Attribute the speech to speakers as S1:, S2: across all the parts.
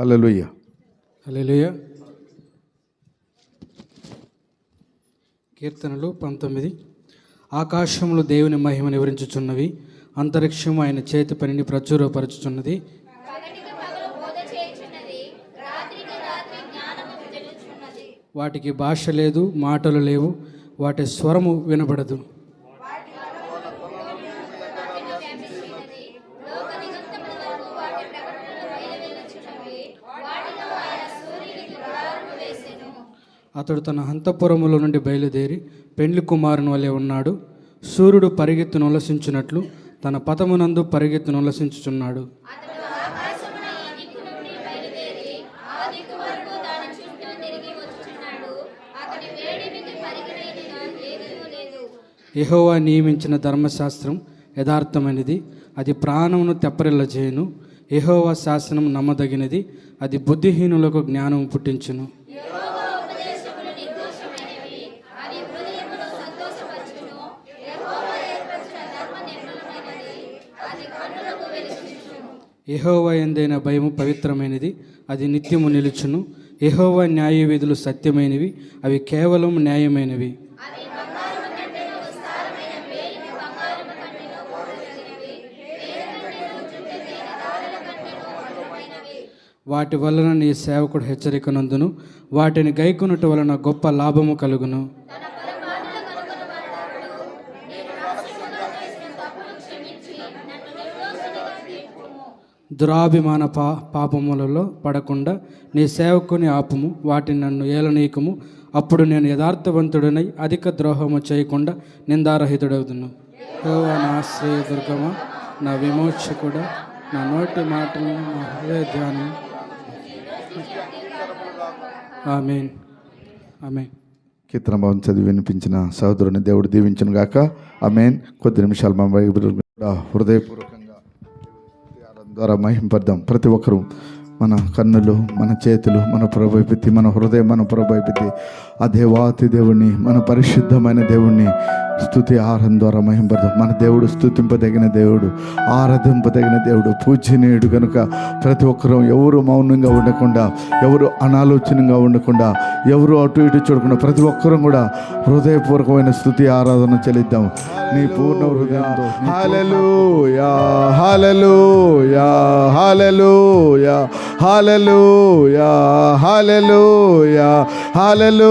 S1: హల్లెలూయా.
S2: హల్లెలూయ. కీర్తనలు పంతొమ్మిది. ఆకాశములు దేవుని మహిమను వివరించుచున్నవి అంతరిక్షము ఆయన చేతి పనిని ప్రచురపరచుచున్నది. వాటికి భాష లేదు మాటలు లేవు వాటి స్వరము వినబడదు. అతడు తన హంతపురములో నుండి బయలుదేరి పెండ్లి కుమారుని వలె ఉన్నాడు. సూర్యుడు పరిగెత్తు నొలసించినట్లు తన పతమునందు పరిగెత్తు నొలసించుచున్నాడు యహోవా నియమించిన ధర్మశాస్త్రం యథార్థమైనది. అది ప్రాణమును తెప్పరిల్లజేయును. యహోవా శాసనం నమ్మదగినది. అది బుద్ధిహీనులకు జ్ఞానం పుట్టించును. ఎహోవా ఎందైన భయము పవిత్రమైనది అది నిత్యము నిలుచును. ఎహోవా న్యాయ విధులు సత్యమైనవి అవి కేవలం న్యాయమైనవి. వాటి వలన నీ సేవకుడు హెచ్చరికనందును. వాటిని గైకునుట వలన గొప్ప లాభము కలుగును. దురాభిమాన పా పాపములలో పడకుండా నీ సేవకుని ఆపుము వాటిని నన్ను ఏలనీయకము. అప్పుడు నేను యథార్థవంతుడనై అధిక ద్రోహము చేయకుండా నిందారహితుడవుతును యెహోవా నా ఆశ్రయ దుర్గమ నా విమోచకుడా నా నోటి మాటలు నా హృదయ ధ్యానం. ఆమెన్. ఆమెన్.
S1: కీర్తన భవన్ చదివి వినిపించిన సహోదరుని దేవుడు దీవించను గాక ఆమెన్. కొద్ది నిమిషాలు మా వైపు హృదయపూర్వకంగా ద్వారా మహింపడదాం. ప్రతి ఒక్కరూ మన కన్నులు మన చేతులు మన ప్రభైపెత్తి మన హృదయం మన ప్రభైపెత్తి ఆ దేవాతి దేవుణ్ణి మన పరిశుద్ధమైన దేవుణ్ణి స్థుతి ఆహారం ద్వారా మహింపడదాం మన దేవుడు స్థుతింపదగిన దేవుడు ఆరాధింపదగిన దేవుడు పూజనీయుడు కనుక ప్రతి ఒక్కరూ ఎవరు మౌనంగా ఉండకుండా ఎవరు అనాలోచనంగా ఉండకుండా ఎవరు అటు ఇటు చూడకుండా ప్రతి ఒక్కరూ కూడా హృదయపూర్వకమైన స్థుతి ఆరాధన చెల్లిద్దాం. నీ పూర్ణ హృదయంతో హాలలు యా హాలలు యా హాలలు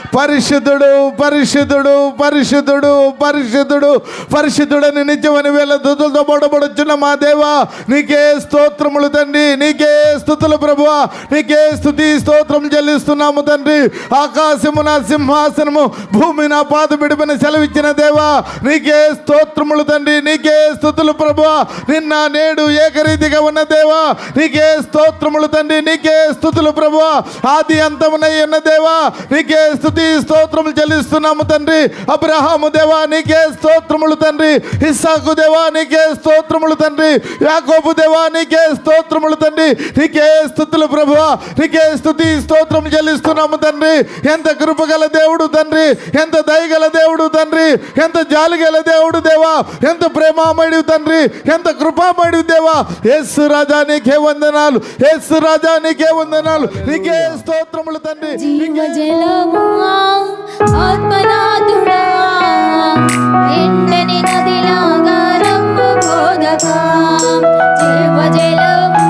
S1: పరిశుద్ధుడు పరిశుద్ధుడు పరిశుద్ధుడు పరిశుద్ధుడు పరిశుద్ధుడని నిత్యమని వేల దుతులతో పొడబడుచున్న మా దేవా నీకే స్తోత్రములు తండ్రి నీకే స్థుతులు ప్రభువ నీకే స్థుతి స్తోత్రం చెల్లిస్తున్నాము తండ్రి. ఆకాశము నా సింహాసనము భూమి నా పాద బిడిపని సెలవిచ్చిన దేవా నీకే స్తోత్రములు తండ్రి నీకే స్థుతులు ప్రభువ నిన్న నేడు ఏకరీతిగా ఉన్న దేవా నీకే స్తోత్రములు తండ్రి నీకే స్థుతులు ప్రభువ ఆది అంతమునై ఉన్న దేవా నీకే స్థుతి స్తోత్రములు చెల్లిస్తున్నాము తండ్రి. అబ్రహాము దేవా నీకే స్తోత్రములు తండ్రి. ఇస్సాకు దేవా నీకే స్తోత్రములు తండ్రి. యాకోబు దేవా నీకే స్తోత్రములు తండ్రి. నీకే స్థుతులు ప్రభువా. నీకే స్థుతి స్తోత్రం చెల్లిస్తున్నాము తండ్రి. ఎంత కృపగల దేవుడు తండ్రి. ఎంత దయగల దేవుడు తండ్రి. ఎంత జాలిగల దేవుడు దేవా. ఎంత ప్రేమామయుడు తండ్రి. ఎంత కృపామయుడు దేవా. యేసు రాజా నీకే వందనాలు. యేసు రాజా నీకే వందనాలు. నీకే స్తోత్రములు తండ్రి.
S3: జీవజలము ఆత్మనాథుడా ఎండని నదిలాగా రమ్ము బోధగా జీవజలము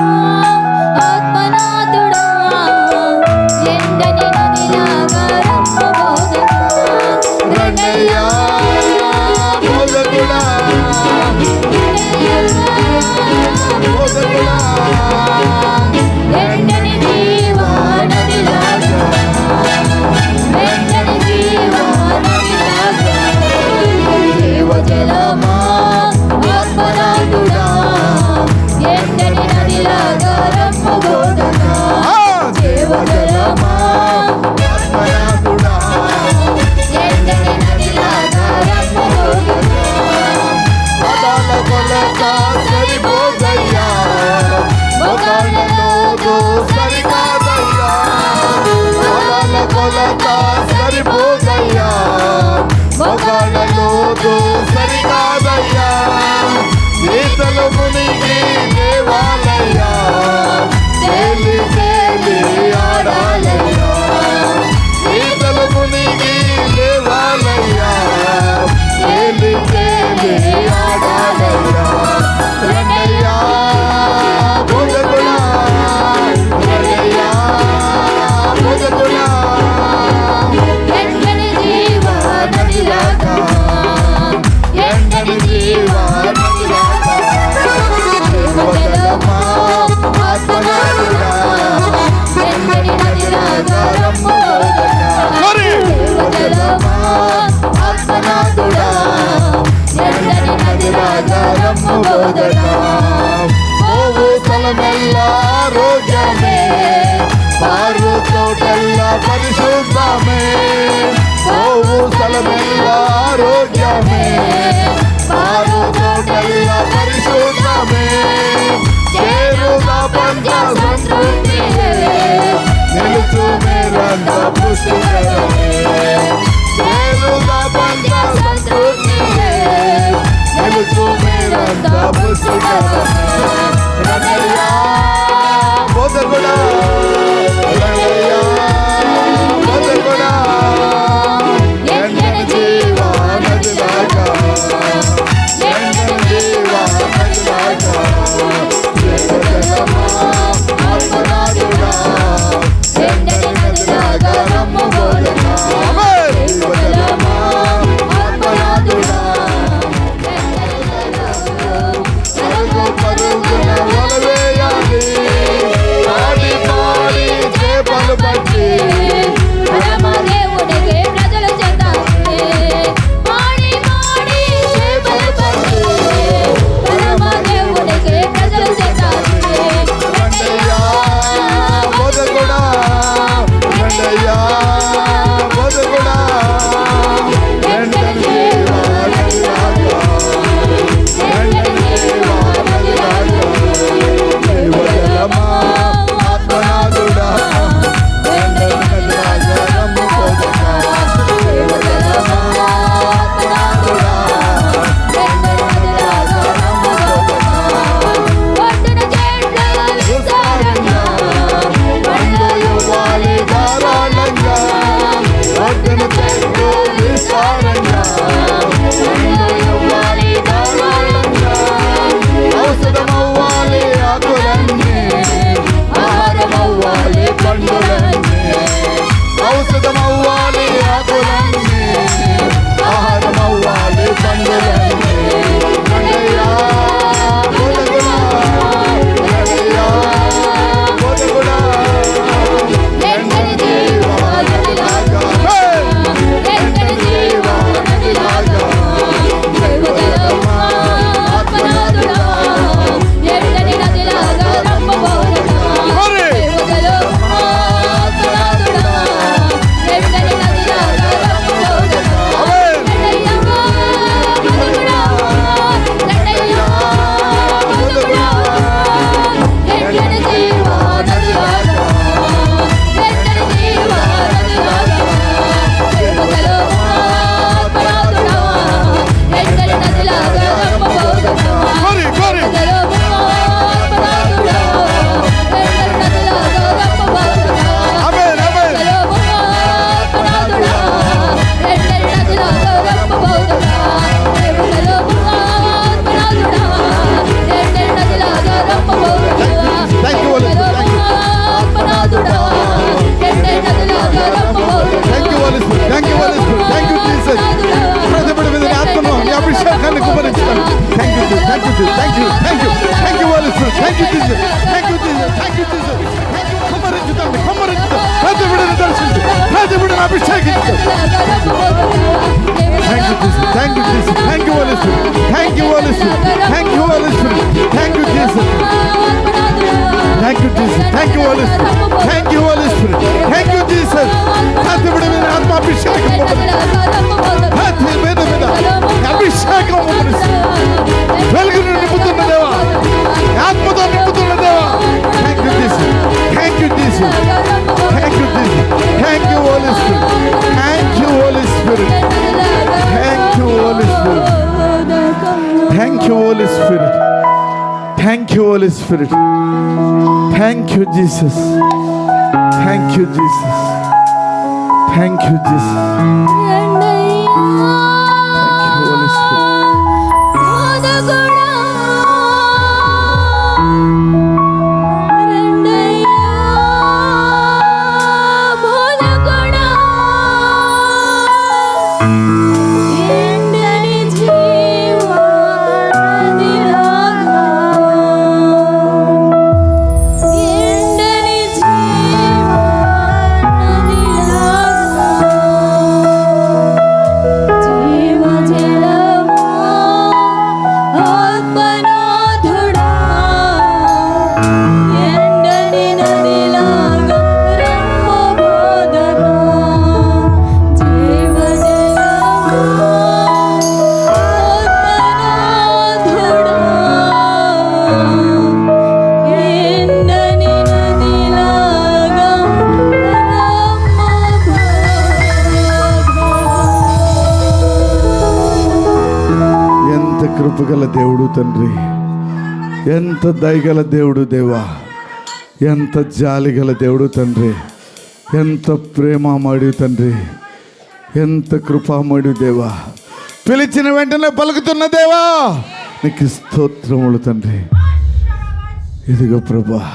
S1: Anda, Anda, Thank you all. Thank you, Jesus. Thank you, Jesus. Thank you all listening. Thank you all. Thank you, Jesus. കത്തുവിടുവിന് ആത്മാഭിഷേകം കൊടുക്കണം Thank you, Holy Spirit. Thank you, Holy Spirit. Thank you, Jesus. Thank you, Jesus. Thank you, Jesus. తండ్రి. ఎంత దయగల దేవుడు దేవా. ఎంత జాలిగల దేవుడు తండ్రి. ఎంత ప్రేమమడి తండ్రి. ఎంత కృపామడి దేవా. పిలిచిన వెంటనే పలుకుతున్న దేవా. నీకు స్తోత్రములు తండ్రి. ఇదిగో ప్రభా.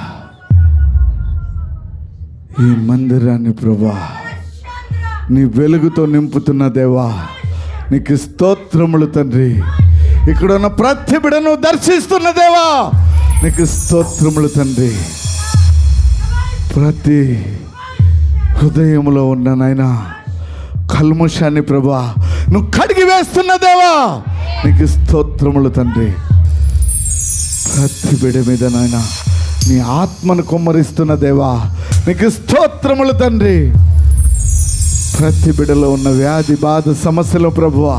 S1: ఈ మందిరాన్ని ప్రభా. నీ వెలుగుతో నింపుతున్న దేవా. నీకు స్తోత్రములు తండ్రి. ఇక్కడ ఉన్న ప్రతి బిడను దర్శిస్తున్న దేవా నీకు స్తోత్రములు తండ్రి. ప్రతి హృదయంలో ఉన్న నాయన కల్ముషాన్ని ప్రభా నువ్వు కడిగి వేస్తున్న దేవా నీకు స్తోత్రములు తండ్రి. ప్రతి బిడ మీద నాయన నీ ఆత్మను కుమ్మరిస్తున్న దేవా నీకు స్తోత్రములు తండ్రి. ప్రతి బిడలో ఉన్న వ్యాధి బాధ సమస్యలు ప్రభువా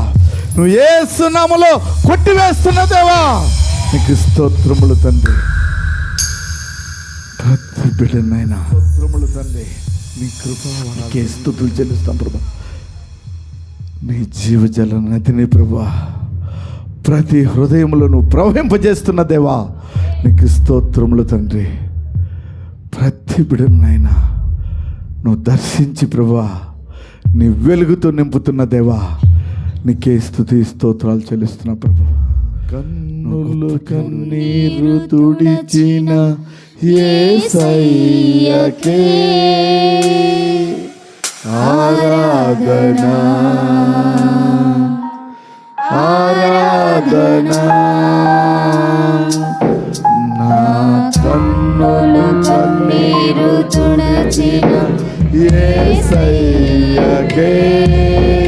S1: నువ్వు ఏ సునామలో కొట్టివేస్తున్న దేవా. నీకు స్తోత్రములు తండ్రి. బిడ్డనైనా స్తోత్రములు తండ్రి. నీ కృపకే స్థుతులు చెల్లిస్తాం ప్రభా. నీ జీవజల నదిని ప్రభా ప్రతి హృదయంలో నువ్వు ప్రవహింపజేస్తున్న దేవా నీకు స్తోత్రములు తండ్రి. ప్రతి బిడనైనా నువ్వు దర్శించి ప్రభా నీ వెలుగుతో నింపుతున్న దేవా నీకే స్థుతి స్తోత్రాలు చెల్లిస్తున్నా ప్రభు. కన్నులు కన్నీరు తుడిచిన యేసయ్యకే ఆరాధనా. ఆరాధనా. నా కన్నులు కన్నీరు తుడిచిన యేసయ్యకే ఆరాధనా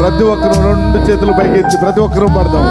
S1: ప్రతి ఒక్కరు రెండు చేతులు పైకెత్తి ప్రతి ఒక్కరూ పడదాం.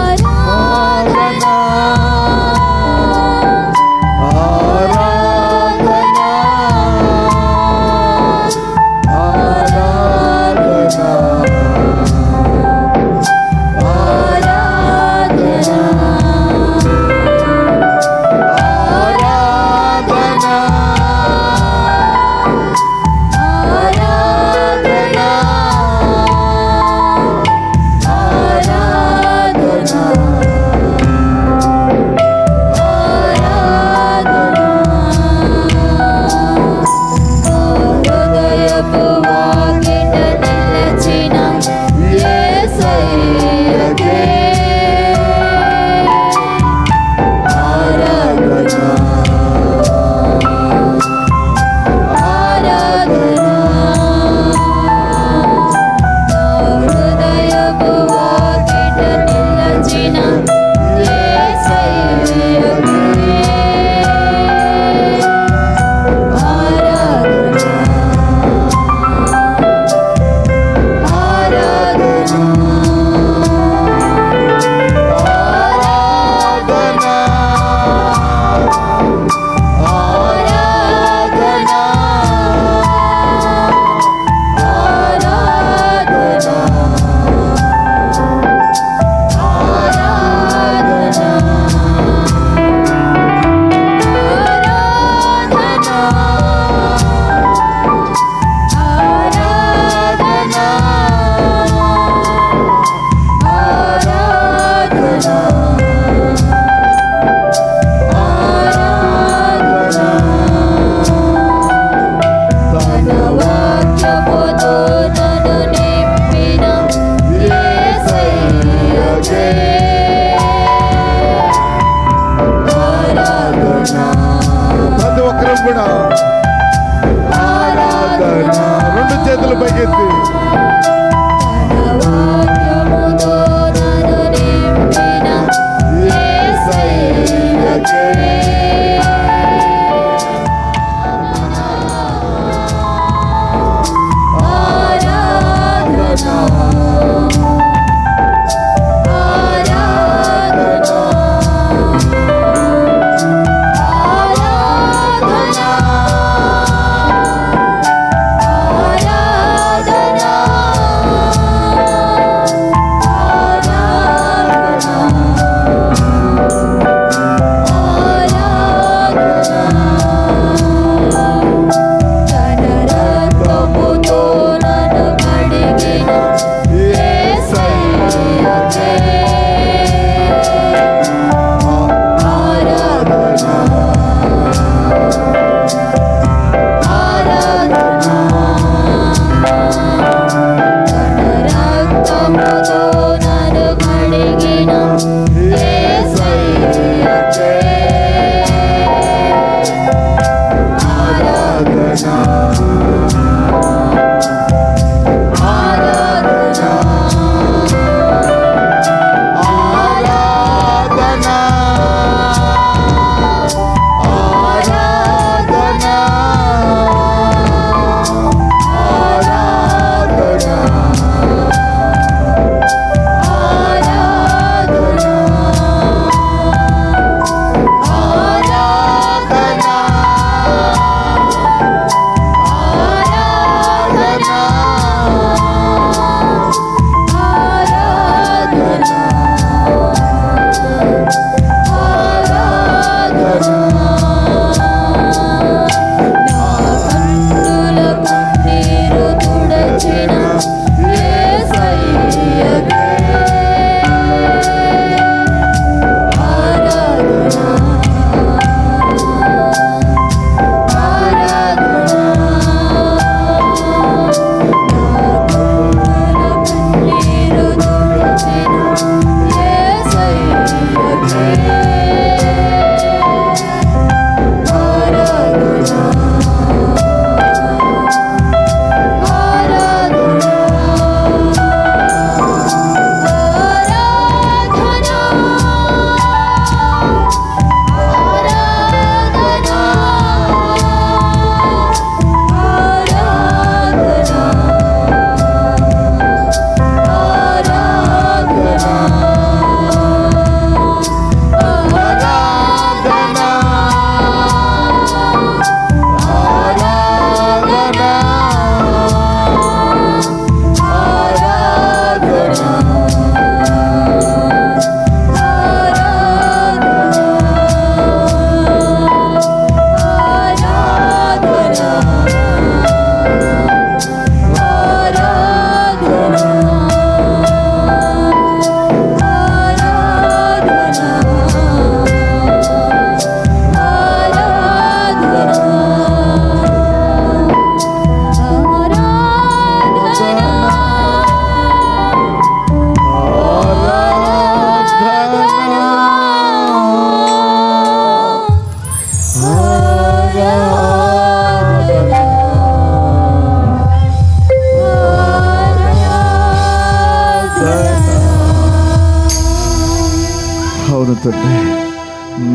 S1: తండ్రి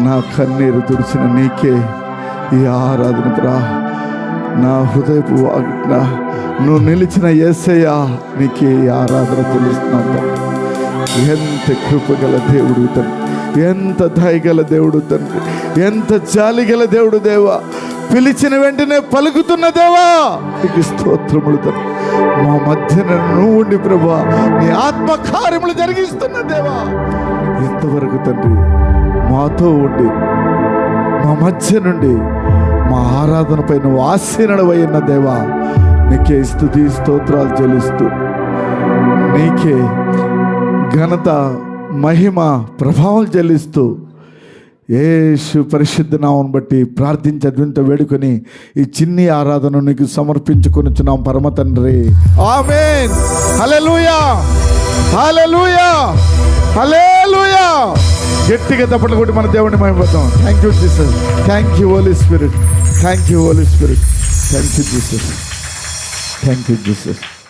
S1: నా కన్నీరు తుడిచిన నీకే ఈ ఆరాధన ప్రా. నా హృదయపు వాగ్న నువ్వు నిలిచిన ఎస్సయ్యా నీకే ఈ ఆరాధన తెలుస్తున్నావు ఎంత కృపగల దేవుడు తండ్రి ఎంత దయగల దేవుడు తండ్రి ఎంత జాలిగల దేవుడు దేవా. పిలిచిన వెంటనే పలుకుతున్న దేవా నీకు స్తోత్రములు తండ్రి. మా మధ్యన నువ్వు ఉండి ప్రభా నీ ఆత్మకార్యములు జరిగిస్తున్న దేవా. ఇంతవరకు తండ్రి మాతో ఉండి మా మధ్య నుండి మా ఆరాధనపై నువ్వు ఆశీనడవైన దేవా నీకే స్థుతి స్తోత్రాలు చెల్లిస్తూ నీకే ఘనత మహిమ ప్రభావం చెల్లిస్తూ యేసు పరిశుద్ధ నామం బట్టి ప్రార్థించి అద్వింత వేడుకొని ఈ చిన్ని ఆరాధన నీకు సమర్పించుకొనిచున్నాం పరమ తండ్రి. ఆమేన్. హల్లెలూయా. హలే హల్లెలూయా. గట్టిగా తప్పట్లు కొట్టి మన దేవుడిని మహిమపడతాం thank you Jesus thank you holy spirit thank you holy spirit thank you Jesus thank you Jesus